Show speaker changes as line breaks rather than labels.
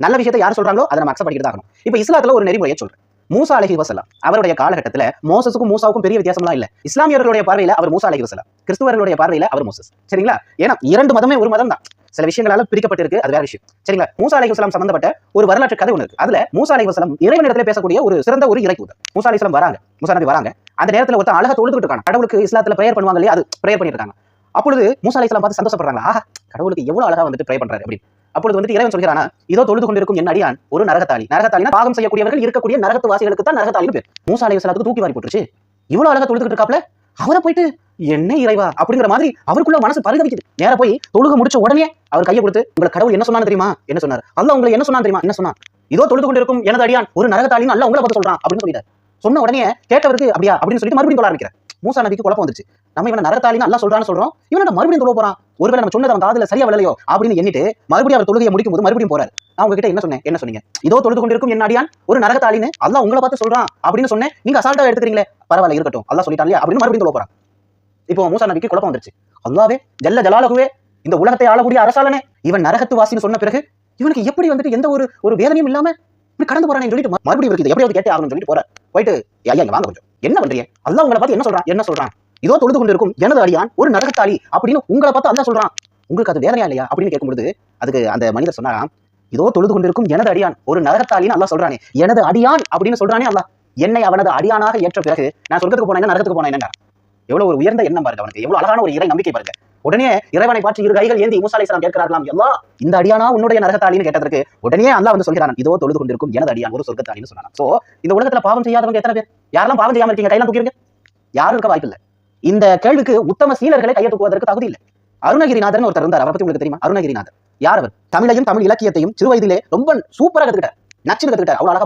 நல்ல விஷயத்தை யார் சொல்றாங்களோ அதை நம்ம அக்செப்ட் பண்ணிட்டு தான் ஆகணும். இப்போ இஸ்லாத்துல ஒரு நெறிமுறையை சொல்றேன். மூசா அலஹி வசலாம் அவருடைய காலகட்டத்தில் மோசஸுக்கும் மூசாவுக்கும் பெரிய வித்தியாசம்லாம் இல்ல. இஸ்லாமியர்களுடைய பார்வையில் அவர் மூசா அலஹி வசலாம் கிறிஸ்துவர்களுடைய பார்வையில் அவர் மோசஸ். சரிங்களா? ஏன்னா இரண்டு மதமே ஒரு மதம் தான் சில விஷயங்களால பிரிக்கப்பட்டிருக்கு அது வேற விஷயம். சரிங்களா? மூசா அலி வசலாம் சம்பந்தப்பட்ட ஒரு வரலாற்று கதை ஒன்று இருக்கு. அதுல மூசா அலி வசலம் இறைவனிடத்துல பேசக்கூடிய ஒரு சிறந்த ஒரு இறை தூதர். மூசா அலி வசலம் வராங்க. மூசா நபி வராங்க. அந்த நேரத்துல ஒருத்தர் அழகா தொழுதுட்டு இருக்காங்க கடவுளுக்கு இஸ்லாத்துல ப்ரேயர் பண்ணுவாங்க இல்லையா? அது ப்ரேயர் பண்ணிட்டு இருக்காங்க. அப்பொழுது மூசா அலி பார்த்து சந்தோஷப்படுறாங்க. ஆஹா கடவுளுக்கு எவ்வளவு அழகா வந்துட்டு ப்ரே பண்றாரு அப்படின்னு. அப்பொழுது வந்துட்டு இறைவன் சொல்கிறானா இதோ தொழுது கொண்டிருக்கும் என் அடியான் ஒரு நரகத்தாளி. நரகத்தாளினா பாகம் செய்யக்கூடியவர்கள் இருக்கக்கூடிய நரகத்து வாசிகளுக்கு தான் நரகத்தாளின்னு பேர். மூசா அலி தூக்கி வாரி போட்டுருச்சு. இவ்வளவு அழகா தொழுதுகிட்டு இருக்காப்ல? அவரை போயிட்டு என்ன இறைவா? அப்படிங்கிற மாதிரி அவருக்குள்ள மனசு பரிதவிக்குது. நேர போய் தொழுக முடிச்ச உடனே அவர் கையை கொடுத்து உங்களை கடவுள் என்ன சொன்னான்னு தெரியுமா? என்ன சொன்னார். அல்ல உங்களை என்ன சொன்னான் தெரியுமா? என்ன சொன்னா இதோ தொழுது கொண்டிருக்கும் எனது அடியான் ஒரு நரகத்தாளின்னு அல்ல உங்களை பார்த்து சொல்றான் அப்படின்னு சொல்லிட்டார். சொன்ன உடனே கேட்டவருக்கு அப்படியா? அப்படின்னு சொல்லிட்டு மறுபடியும் தொழ ஆரம்பிக்கிறார். மூசா நபிக்கு குழப்பம் வந்துச்சு நம்ம இவனை நரகத்தாளின்னு நல்லா சொல்றான்னு சொல்றோம். இவனை மறுபடியும் தொழ போறான்? ஒருவேளை நம்ம சொன்னது அவன் காதல சரியா விளையோ அப்படின்னு எண்ணிட்டு மறுபடியும் அவர் தொழுகையை முடிக்கும் போது மறுபடியும் போறாரு. நான் உங்ககிட்ட என்ன சொன்னேன்? என்ன சொன்னீங்க? இதோ தொழுது கொண்டிருக்கும் என் அடியான் ஒரு நரகத்தாளின்னு அல்லா உங்களை பார்த்து சொல்றான் அப்படின்னு சொன்னேன். நீங்க அசால்ட்டா எடுத்துக்கிறீங்களே? பரவாயில்ல இருக்கட்டும். அல்லா சொல்லிட்டாலே இல்லையா அப்படின்னு மறுபடியும் தொழ போறான். இப்போ மூசா நபிக்கு குழப்பம் வந்துருச்சு. அல்லாவே ஜல்ல ஜலாலகுவே இந்த உலகத்தை ஆளக்கூடிய அரசாலனே இவன் நரகத்து வாசின்னு சொன்ன பிறகு இவனுக்கு எப்படி வந்துட்டு எந்த ஒரு ஒரு வேதனையும் இல்லாம இப்படி கடந்து போறானே சொல்லிட்டு மறுபடியும் இருக்குது எப்படி எப்படியாவது கேட்டே ஆகணும்னு சொல்லிட்டு போறாரு. போயிட்டு ஐயா இங்க வாங்க கொஞ்சம். என்ன பண்றீங்க? அல்லா உங்களை பார்த்து என்ன சொல்றான்? என்ன சொல்றான்? இதோ தொழுது கொண்டிருக்கும் எனது அடியான் ஒரு நரகத்தாளி அப்படின்னு உங்களை பார்த்து அந்த சொல்றான். உங்களுக்கு அது வேதனையா இல்லையா அப்படின்னு கேட்கும்போது அதுக்கு அந்த மனிதர் சொன்னாராம் இதோ தொழுது கொண்டிருக்கும் எனது அடியான் ஒரு நரகத்தாளின்னு அல்லா சொல்றானே. எனது அடியான் அப்படின்னு சொல்றானே அல்லா என்னை அவனது அடியானாக ஏற்ற பிறகு நான் சொர்க்கத்துக்கு போனேன் நரகத்துக்கு போனேன் என்ன எவ்வளவு ஒரு உயர்ந்த எண்ணம் பாருங்க அவனுக்கு. எவ்வளவு அழகான ஒரு இறை நம்பிக்கை பாருங்க. உடனே இறைவனை பார்த்து இரு கைகள் ஏந்தி மூசா அலைஹிஸ்ஸலாம் கேட்கிறார்களாம் எல்லா இந்த அடியானா உன்னுடைய நரகத்தாளின்னு கேட்டதற்கு உடனே அல்லா வந்து சொல்கிறான் இதோ தொழுது கொண்டிருக்கும் எனது அடியான் ஒரு சொர்க்கத்தாளின்னு சொன்னான் சோ இந்த உலகத்துல பாவம் செய்யாதவங்க எத்தனை பேர்? யாரெல்லாம் பாவம் செய்யாம இருக்கீங்க? கையெல்லாம் தூக்கிருங்க யாரும் இருக்க வாய்ப்பு இல்லை இந்த கேள்விக்கு உத்தம சீலர்களை கையை தகுதி இல்லை. அருணகிரிநாதர்னு ஒருத்தர் இருந்தார். அவரை பத்தி உங்களுக்கு தெரியுமா? அருணகிரிநாதர். யார் அவர்? தமிழையும் தமிழ் இலக்கியத்தையும் சிறுவயதிலே ரொம்ப சூப்பராக கத்துக்கிட்டார். நச்சுன்னு கத்துக்கிட்டார். அவ்வளோ அழகா